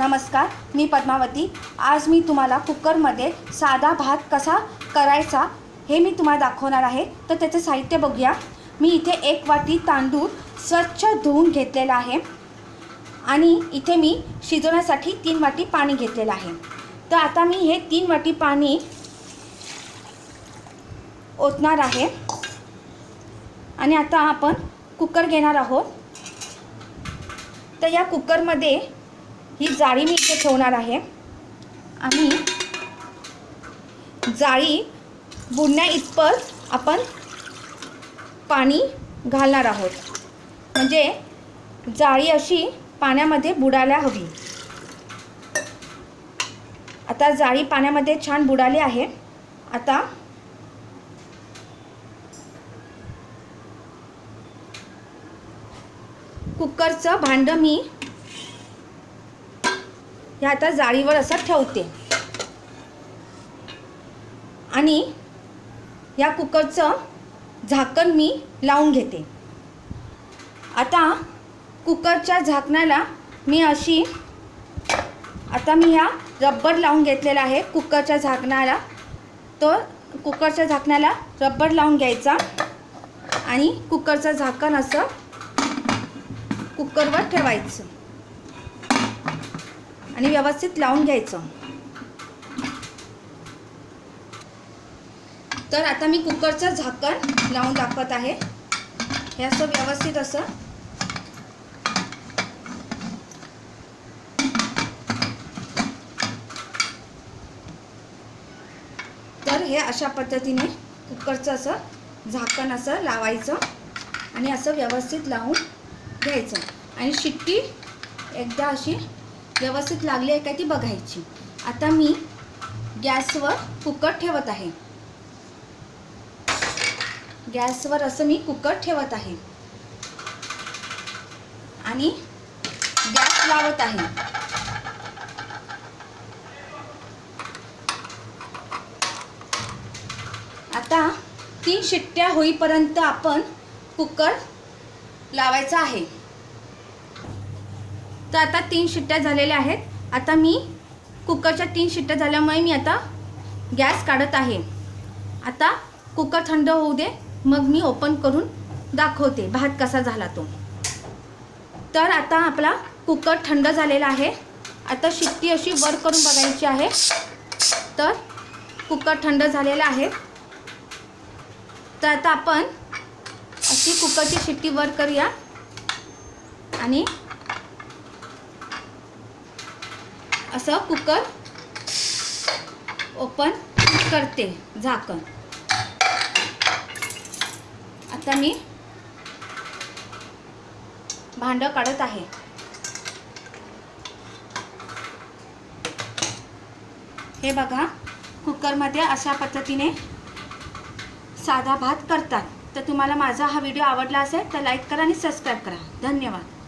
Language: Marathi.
नमस्कार मी पद्मावती. आज मी तुम्हाला कुकरमध्ये साधा भात कसा करायचा हे मी तुम्हाला दाखवणार आहे. तर त्याचं साहित्य बघूया. मी इथे एक वाटी तांदूळ स्वच्छ धुवून घेतलेला आहे. आणि इथे मी शिजवण्यासाठी तीन वाटी पाणी घेतलेलं आहे. तर आता मी हे तीन वाटी पाणी ओतणार आहे. आणि आता आपण कुकर घेणार आहोत. तर या कुकरमध्ये ही जाळी मी इथे ठेवणार आहे. आणि जाळी बुडण्या इतपत आपण पाणी घालणार आहोत. म्हणजे जाळी अशी पाण्यामध्ये बुडायला हवी. आता जाळी पाण्यामध्ये छान बुडाली आहे. आता कुकरचं भांडं मी ह्या आता जाळीवर असं ठेवते. आणि या कुकरचं झाकण मी लावून घेते. आता कुकरच्या झाकणाला मी अशी आता मी ह्या रब्बर लावून घेतलेला आहे कुकरच्या झाकणाला. तो कुकरच्या झाकणाला रब्बर लावून घ्यायचा आणि कुकरचं झाकण असं कुकरवर ठेवायचं. आणि व्यवस्थित लावून घ्यायचं. तर आता मी कुकरचं झाकण लावून दाखवत आहे. हे असं व्यवस्थित असं. तर हे अशा पद्धतीने कुकरचं असं झाकण असं लावायचं आणि असं व्यवस्थित लावून घ्यायचं. आणि शिट्टी एकदा अशी व्यवस्थित लागली आहे का ती बघायची. आता मी गॅसवर कुकर ठेवत आहे. गॅसवर असं मी कुकर ठेवत आहे. आणि गॅस लावत आहे. आता तीन शिट्ट्या होईपर्यंत आपण कुकर लावायचा आहे. तर आता तीन शिट्ट्या झालेल्या आहेत. आता मी कुकरच्या तीन शिट्ट्या झाल्यामुळे मी आता गॅस काढत आहे. आता कुकर थंड होऊ दे मग मी ओपन करून दाखवते भात कसा झाला तो. तर आता आपला कुकर थंड झालेला आहे. आता शिट्टी अशी वर करून बघायची आहे. तर कुकर थंड झालेला आहे. तर आता आपण अशी कुकरची शिट्टी वर करूया. आणि असं कुकर ओपन करते झाकण. आता मी भांडं काढत आहे. हे बघा कुकरमध्ये अशा पद्धतीने साधा भात करतात. तर तुम्हाला माझा हा व्हिडिओ आवडला असेल तर लाईक करा आणि सबस्क्राईब करा. धन्यवाद.